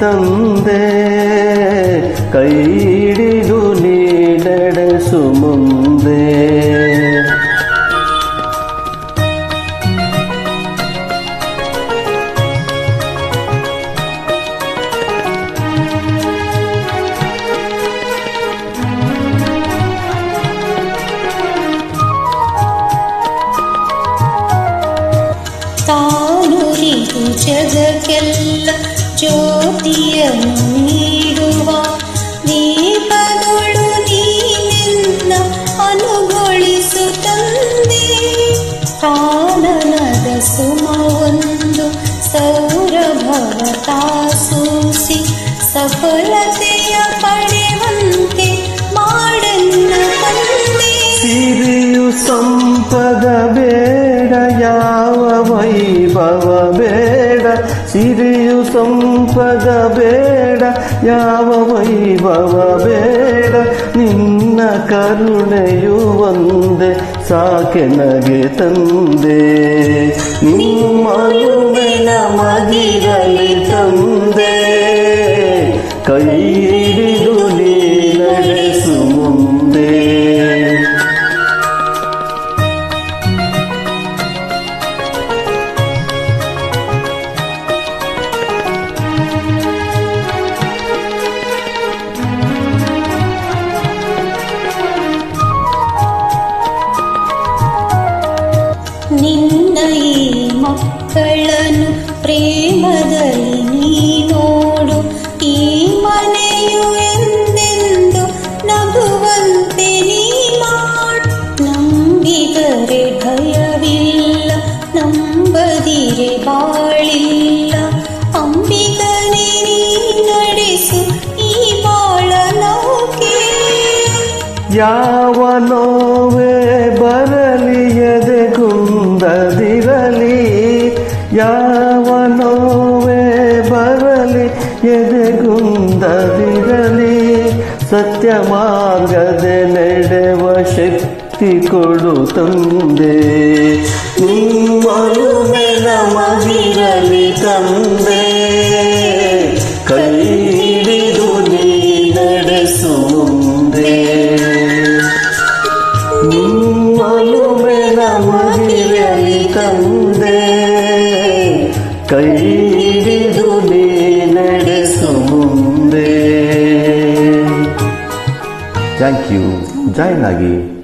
ತಂದೆ ಕೈಡಿದು ನೀ ನಡೆಸು ಮುಂದೆ ತಾನು ಜಗಕ್ಕೆಲ್ಲ ಸುಮವೊಂದು ಸೌರಭವ ತಾಸೂಸಿ ಸಫಲತೆಯ ಪಡೆವಂತೆ ಮಾಡನ್ನ ತಂದೆ ಸಿರಿಯು ಸಂಪದ ಬೇಡ ಯಾವ ವೈಭವ ಬೇಡ ಸಿರಿಯು ಸಂಪದ ಬೇಡ ಯಾವ ವೈಭವ ಬೇಡ ನಿನ್ನ ಕರುಣೆಯು ಒಂದೇ ಸಾಕೆನಗೆ ತಂದೆ. ನಿಮ್ಮ ನಮಗಿರಲಿ ನಿನ್ನ ಈ ಮಕ್ಕಳನ್ನು ಪ್ರೇಮದಲ್ಲಿ ನೀ ನೋಡು ಈ ಮನೆಯು ಎಂದೆಂದು ನಗುವಂತೆ ನೀ ಮಾಡು. ನಂಬಿದರೆ ಭಯವಿಲ್ಲ, ನಂಬದಿರೆ ಬಾಳಿಲ್ಲ. ಅಂಬಿಗನೆ, ನೀ ನಡೆಸು ಈ ಬಾಳ ನೌಕೆ ಯಾವ ನೋವೇ ಬರಲಿ ಎದೆಗುಂದದಿರಲಿ ಸತ್ಯ ಮಾರ್ಗದೆ ನಡೆವ ಶಕ್ತಿ ಕೊಡು ತಂದೆ. ನಿಮ್ಮಲು ನಮಗಿರಲಿ ತಂದೆ. ಕೈ ಹಿಡಿದು ನೀ ನಡೆಸು ಮುಂದೆ. ನಮಗಿರಲಿ ತಂದೆ. ಕೈ ಹಿಡಿದು ನೀ Thank you. Jai Nagi.